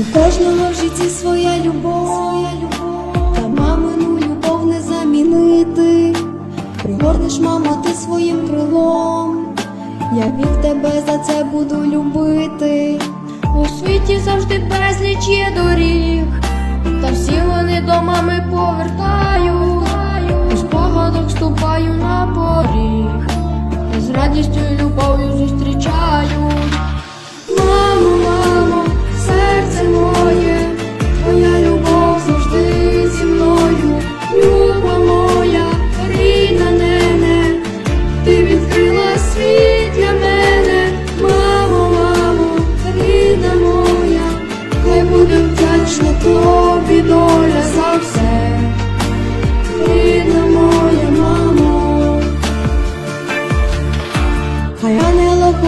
У кожного в житті своя любов, своя любов, та мамину любов не замінити. Пригорнеш, мамо, ти своїм крилом. Я від тебе за це буду любити. У світі завжди безліч є доріг, та всі вони до мами повертаю.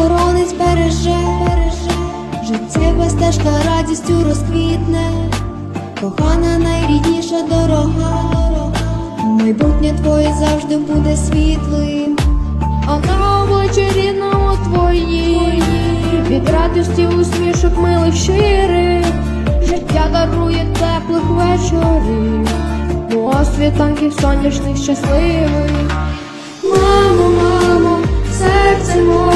Ангел-охоронець береже, береже, життєва стежка радістю розквітне, кохана найрідніша дорога, майбутнє твоє завжди буде світлим. А на обличчі рідному твої від радості усмішок милих щирих. Життя дарує теплих вечорів, О, світанків сонячних щасливих. Мамо, мамо, серце моє,